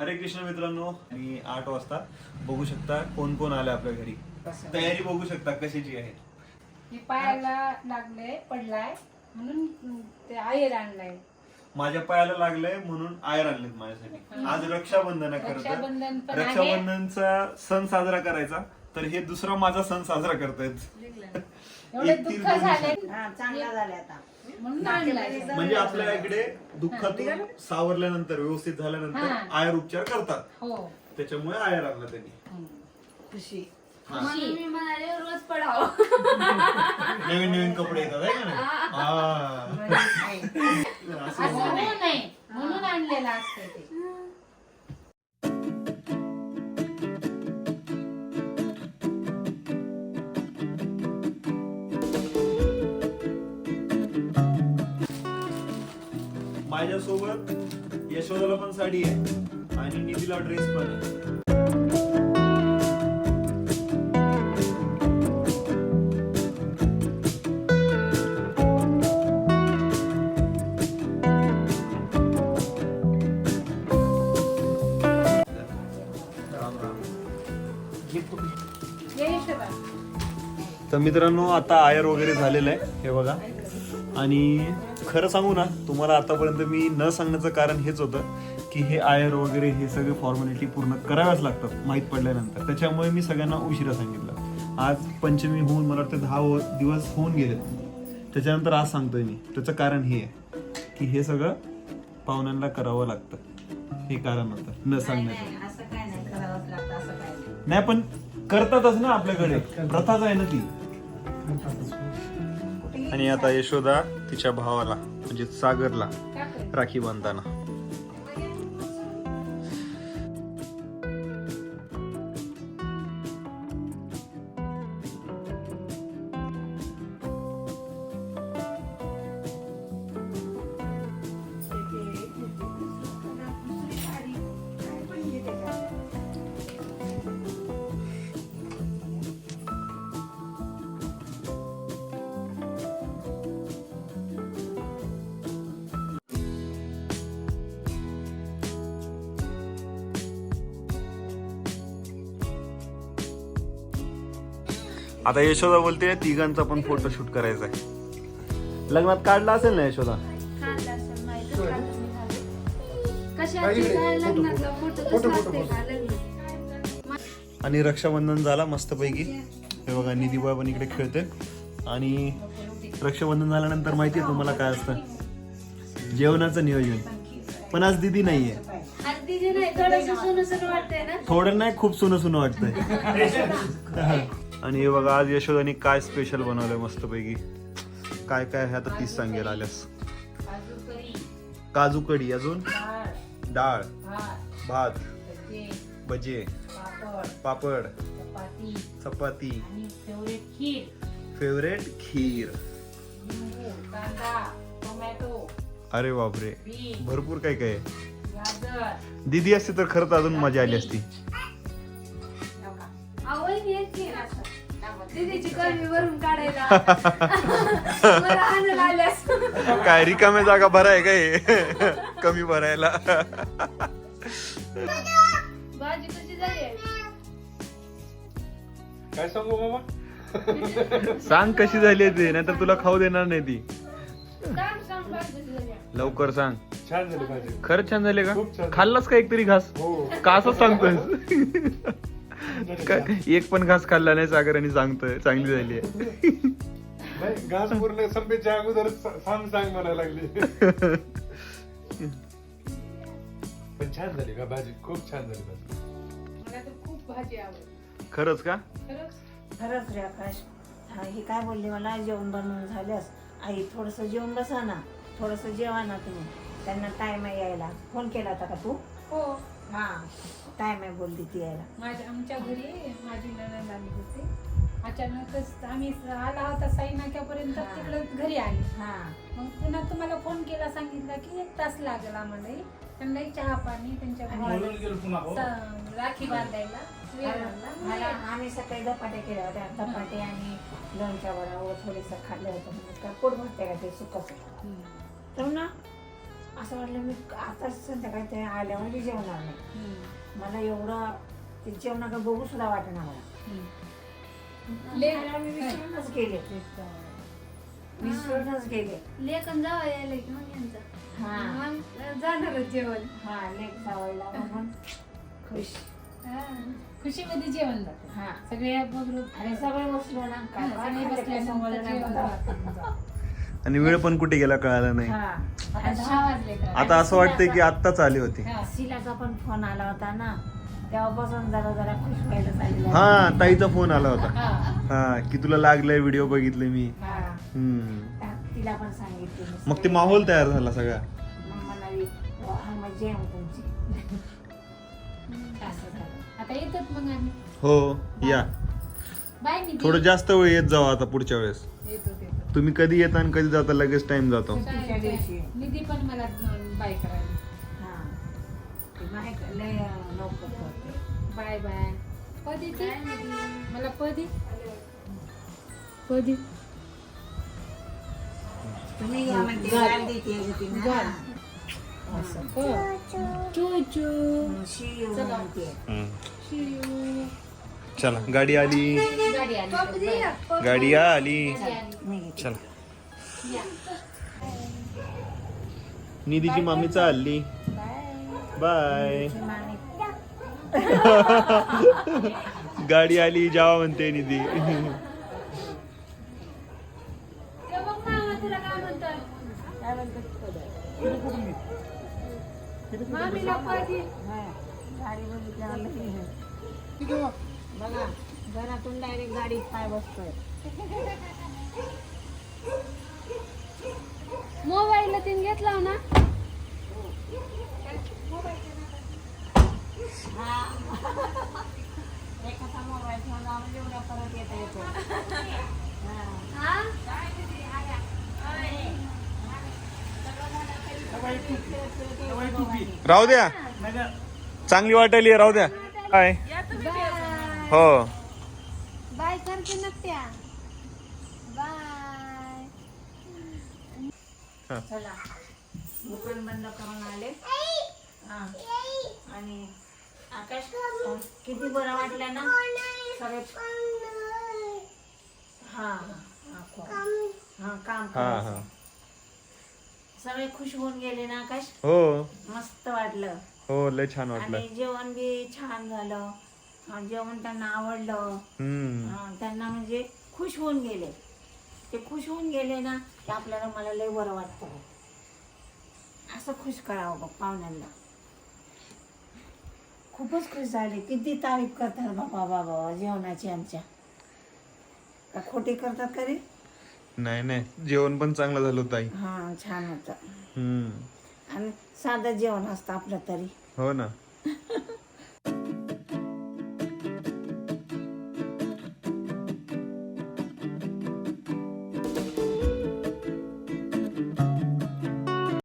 हरे कृष्ण मित्रांनो आणि आठ वाजता बघू शकता कोण कोण आलं आपल्या घरी. तयारी बघू शकता कशाची आहे. हे पायाला लागलंय पडलाय म्हणून ते आयर आणलाय. माझ्या पायाला लागलंय म्हणून आयर आणलेत माझ्यासाठी. आज रक्षाबंधन आहे खरं रक्षाबंधन तर पण आहे. रक्षाबंधनचा सण साजरा करायचा. तर हे दुसरा माझा सण साजरा करतायत. एवढे एक तीन दुःख हा चांगला झाले आता. म्हणून आणलाय. म्हणजे आपल्या इकडे दुःखातून सावरल्यानंतर व्यवस्थित झाल्यानंतर हा. आयर उपचार करतात. हो. त्याच्यामुळे आयर आणला त्यांनी. खुशी. म्हणून मी म्हणाले रोज पडावं. नवीन नवीन कपडे येतात आहे का नाही? हा. असं असं होऊ नये. होऊ नये. म्हणून आणलेलं असतं ते. माझ्यासोबत यशोदाला पण साडी आहे आणि निधीला ड्रेस पण आहे. तर मित्रांनो आता आयर वगैरे झालेलं आहे हे बघा आणि खरं सांगू ना तुम्हाला आतापर्यंत मी न सांगण्याचं कारण हेच होतं की हे आयर वगैरे हे सगळे फॉर्मॅलिटी पूर्ण कराव्याच लागतात माहीत पडल्यानंतर. त्याच्यामुळे मी सगळ्यांना उशिरा सांगितलं. आज पंचमी होऊन मला वाटतं दहा व- दिवस होऊन गेलेत. त्याच्यानंतर आज सांगतोय मी. त्याचं कारण हे आहे की हे सगळं पाहुण्यांना करावं लागतं. हे कारण होतं. न सांगण्याचं. असं काय नाही. करावंच लागतं असं काय नाही. नाही पण करतातच ना आपल्याकडे. प्रथाच आहे ना ती. आणि आता यशोदा तिच्या भावाला म्हणजे सागरला राखी बांधताना. आता यशोदा बोलते तिघांचा पण फोटोशूट करायचा आहे. लग्नात काढला असेल ना यशोदा? आणि रक्षाबंधन झाला मस्तपैकी. हे बघा निधीबाई पण इकडे खेळते आणि रक्षाबंधन झाल्यानंतर माहिती आहे तुम्हाला काय असतं? जेवणाचं नियोजन. पण आज दिदी नाहीये. थोडं नाही खूप सुनं सुनं वाटतंय. आणि हे बघा आज यशोदाने काय स्पेशल बनवलंय मस्तपैकी. काय काय आहे आता तीच सांगेल आल्यास. काजू कढी अजून? डाळ. भात. भजे. पापड. चपाती. फेवरेट खीर. अरे बापरे. भरपूर काय काय दीदी असते तर खरंच अजून मजा आली असती. दीदीची कमी भरून काढायला. मला आणायला आल्यास. काय रिकाम्या जागा भराय काय कमी भरायला. भाजी कशी झाली? काय सांगू मामा सांग कशी झाली आहे ते नाहीतर तुला खाऊ देणार नाही ती. सांग सांग भाजी कशी झाली? लवकर सांग. छान झाली भाजी. खरंच छान झाले का? खूप छान. खाल्लास का एक तरी घास? हो. का असं सांगतोय काय एक पण घास खाल्ला नाही सागर आणि सांगतोय. चांगली झाली आहे. नाही घास पूर्ण संपेच्या अगोदर सांग सांग म्हणायला लागली. पण छान झाली का भाजी? खूप छान झाली भाजी. मला तर खूप भाजी आवडते खरंच का? खरंच? खरंच रे आकाश. हा ही काय बोलली मला? जेवण बनवून झाल्यास. आई थोडस जेवण बसा ना. थोडस जेवा ना तुम्ही. त्यांना टाइम आहे यायला. फोन केला होता का तू? हो. हा. टाइम आहे बोलली ती यायला. माझ्या आमच्या घरी माझी नणंद आली होती. अचानकच आम्ही आला होता साई नाक्यापर्यंत हा. तिकडं घरी आली. हा. मग पुन्हा तुम्हाला फोन केला सांगितलं की एक तास लागेल आम्हालाही त्यांनाही चहा पाणी त्यांच्या भावाला स- राखी बांधायला. वेळ लागला. मला आम्ही सकाळी धपाटे केल्या होत्या. धपाटे आणि लोणच्या वडा व थोडंसं खाल्लं होतं. म्हणजे का पोट भरते का ते सुकं सुकं हम्म. तर ना. असं वाटलं मी आता संध्याकाळी ते आल्यावर मी जेवणार नाही. मला एवढं ते जेवणाकडे बघू सुद्धा वाटणार मला. मी विसरूनच गेले. विसरूनच गेले. लेखन जावं यायला की मग यांचा. हा. मग जाणारच जेवण. हा लेक जावायला म्हणून खुश. खुशीमध्ये जेवण जातं. हा. सगळे बरोबर आणि सगळे बसलो ना काय काय सगळे आणि वेळ पण कुठे गेला कळाला नाही. हा आता दहा वाजले तर. आता असं वाटतंय की आत्ताच आली होती. हा. शिलाचा पण फोन आला होता ना. तेव्हापासून जरा जरा खुश व्हायला चालली हा ताईचा फोन आला होता. हा. हा की तुला लागलंय व्हिडिओ बघितले मी. हा. हम्म. तिला पण सांगितले मी मग ते माहोल तयार झाला सगळा. मग म्हणाली "वा, हा मजा आहे मग तुमची असं झालं. आता येतात मग आम्ही. हो या. बाय निधी. थोडं जास्त वेळ येत जावा आता पुढच्या वेळेस. तुम्ही कधी येता आणि कधी जाता? लगेच टाइम जातो. सुट्टीच्या दिवशी. निधी पण मला बाय करायला. हा. ते माहीत लय लवकर करते. Bye bye. कधी ती मला कधी कधी तुम्ही या म्हणते गाल देते होती ना. गाल. चू चू. शिव. चला गाडी आली. गाडी आली. चला. निधीची मामी चालली बाय. गाडी आली जावा म्हणते निधी. मामा हा. बघा घरातून डायरेक्ट गाडीत पाय बसतोय. मोबाईल तीन घेतला ना? एखादा मोबाईल ठेवला म्हणजे परत येता येतो. हा. हा राहू द्या. चांगली वाटायली राहू द्या. काय हो. बाय करते नकट्या बाय. चला. दुकान बंद करून आले. हा. आणि आकाश किती बरं वाटलं ना? सगळे हा हा. हा काम हा हा. सगळे खुश होऊन गेले ना आकाश? हो. मस्त वाटलं. हो लय छान वाटलं. आणि जेवण बी छान झालं. हा, जेवण त्यांना आवडलं. हम्म. हा, त्यांना म्हणजे खुश होऊन गेले. ते खुश होऊन गेले ना ते आपल्याला मला लय बरं वाटतं. असं खुश करावं बघ पाहुण्यांना. खूपच खुश झाले. किती तारीफ करतात बाबा बाबा जेवणाची आमच्या. का खोटे करतात का रे? नाही नाही. जेवण पण चांगलं झालं होतं हा छान होतं. हम्म. आणि साधं जेवण असतं आपलं तरी. हो ना.